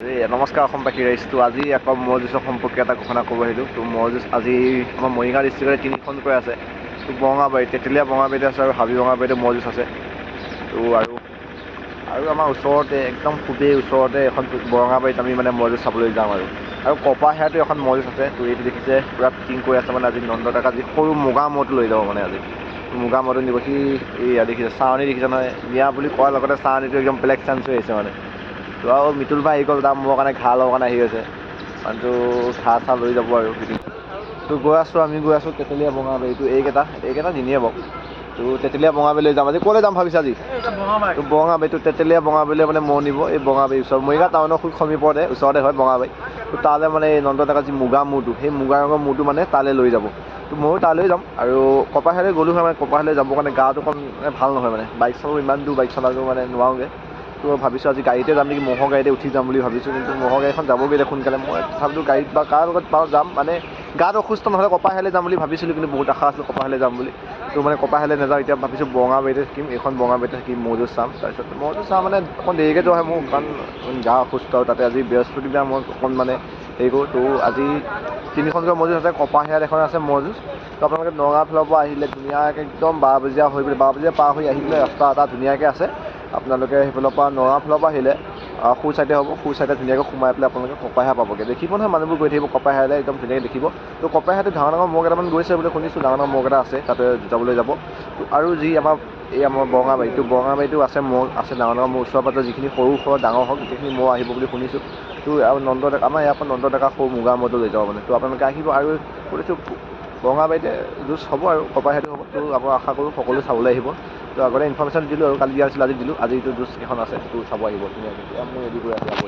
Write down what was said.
নমস্কাৰ অসমবাসী ৰাইজটো আজি আকৌ ম'হ যুঁজৰ সম্পৰ্কে এটা ঘোষণা কৰিব আহিলোঁ। তো ম'হ যুঁজ আজি আমাৰ মৰিগাঁও ডিষ্ট্ৰিক্টতে তিনিখনকৈ আছে। তো বৰঙাবাৰী তেতেলীয়া বৰঙাবাৰীতে আছে আৰু হাবি বৰঙাবাৰীতে ম'হ যুঁজ আছে। তো আৰু আৰু আমাৰ ওচৰতে একদম খুবেই ওচৰতে এখন বৰঙাবাৰীত আমি মানে ম'হ যুঁজ চাবলৈ যাম আৰু। আৰু কপাহেয়াতো এখন ম'হ যুঁজ আছে। তো এইটো দেখিছে পূৰা ফিটিং কৰি আছে মানে আজি নন্দ ডেকা যি সৰু মুগা ম'হটো লৈ যাব মানে আজি। মুগা ম'হটো নিব সি এইয়া দেখিছে চাৱনী দেখিছে নহয়। নিয়া বুলি কোৱাৰ লগতে চাৱনীটো একদম বেলেগ চান্স হৈ আহিছে মানে। তো আৰু মিতুল ভাই আহি গ'ল তাৰ মোৰ কাৰণে ঘাঁহ ল'বৰ কাৰণে আহি আছে। মানুহটো ঘাঁহ চাহ লৈ যাব আৰু ফিটিং তো গৈ আছোঁ আমি গৈ আছোঁ তেতেলীয়া বঙাবাৰীটো এইকেইটা এইকেইটা নিনিয়ে বাৰু। তো তেতেলীয়া বঙাবাৰীলৈ যাম আজি। ক'লৈ যাম ভাবিছা আজি? তো বঙাবাৰীটো তেতেলীয়া বঙাবাৰীলৈ মানে ম'হ নিব। এই বঙাবাৰী ওচৰত। মৰিগাঁও টাউনৰ খুব সমীপতে ওচৰতে হয় বঙাবাৰী তো তালৈ মানে এই নন্দ ডেকাৰ যি মুগা মূৰটো সেই মুগা ৰঙৰ মূৰটো মানে তালৈ লৈ যাব। তো ময়ো তালৈ যাম আৰু কপাহেলৈ গ'লোঁ হয় মানে কপাহেলৈ যাবৰ কাৰণে গাটো অকণ ভাল নহয় মানে। বাইক চলাব ইমান দূৰ বাইক চলাব মানে নোৱাৰোঁগৈ। তো ভাবিছোঁ আজি গাড়ীতে যাম নেকি ম'হৰ গাড়ীতে উঠি যাম বুলি ভাবিছোঁ কিন্তু ম'হৰ গাড়ীখন যাবগৈ এতিয়া সোনকালে মই ভাবিলোঁ গাড়ীত বা কাৰ লগত পাওঁ যাম মানে গাত অসুস্থ নহ'লে কপাহেলৈ যাম বুলি ভাবিছিলোঁ কিন্তু বহুত আশা আছিল কপাহেলৈ যাম বুলি। তো মানে কপাহেলৈ নাযাওঁ এতিয়া ভাবিছোঁ বঙাবাৰীতে থাকিম এইখন বঙাবাৰীতে থাকি ম'হ যুঁজ চাম। তাৰপিছত ম'হ যুঁজ চাম মানে অকণ দেৰিকৈ যোৱা হয় মোৰ কাৰণ গা অসুস্থ আৰু তাতে আজি বৃহস্পতিবাৰ মই অকণ মানে হেৰি কৰোঁ তো আজি তিনিখনকৈ ম'হ যুঁজ আছে কপাহেয়াত এখন আছে ম'হ যুঁজ। তো আপোনালোকে নগাঁও ফালৰ পৰা আহিলে ধুনীয়াকৈ একদম বাৰ বজীয়া হৈ পেলাই বাৰ বজীয়া পাৰ হৈ আহি পেলাই ৰাস্তা এটা ধুনীয়াকৈ আছে। আপোনালোকে সেইফালৰ পৰা নগাঁও ফালৰ পৰা আহিলে সোঁ চাইডে হ'ব সোঁ চাইডে ধুনীয়াকৈ সোমাই পেলাই আপোনালোকে কপাহেয়া পাবগৈ। দেখিব নহয় মানুহবোৰ গৈ থাকিব কপাহেয়ালৈ একদম ধুনীয়াকৈ দেখিব। তো কপাহেয়াতে ডাঙৰ ডাঙৰ ম'হ কেইটামান গৈছে বুলি শুনিছোঁ ডাঙৰ ডাঙৰ ম'হ কেইটা আছে তাতে যাবলৈ যাব। তো আৰু যি আমাৰ এই আমাৰ বৰঙাবাৰীটো বৰঙাবাৰীটো আছে ম'হ আছে ডাঙৰ ডাঙৰ ম'হ ওচৰে পাজৰে যিখিনি সৰু সৰু ডাঙৰ হওক গোটেইখিনি ম'হ আহিব বুলি শুনিছোঁ। তো আৰু নন্দ ডেকা আমাৰ ইয়াৰ পৰা নন্দ ডেকা সৰু মুগা ম'হটো লৈ যাব মানে। তো আপোনালোকে আহিব আৰু শুনিছোঁ বৰঙাবাৰীতে যুঁজ হ'ব আৰু কপাহেয়াতো হ'ব তো আপোনাৰ আশা কৰোঁ সকলো চাবলৈ আহিব। তো আগতে ইনফৰ্মেশ্যন দিলোঁ আৰু কালি দিয়া নাছিলোঁ আজি দিলোঁ আজিতো যুঁজ কেইখন আছে তো চাব আহিব। ধুনীয়াকৈ। এতিয়া মই ৰেডি কৰি আছোঁ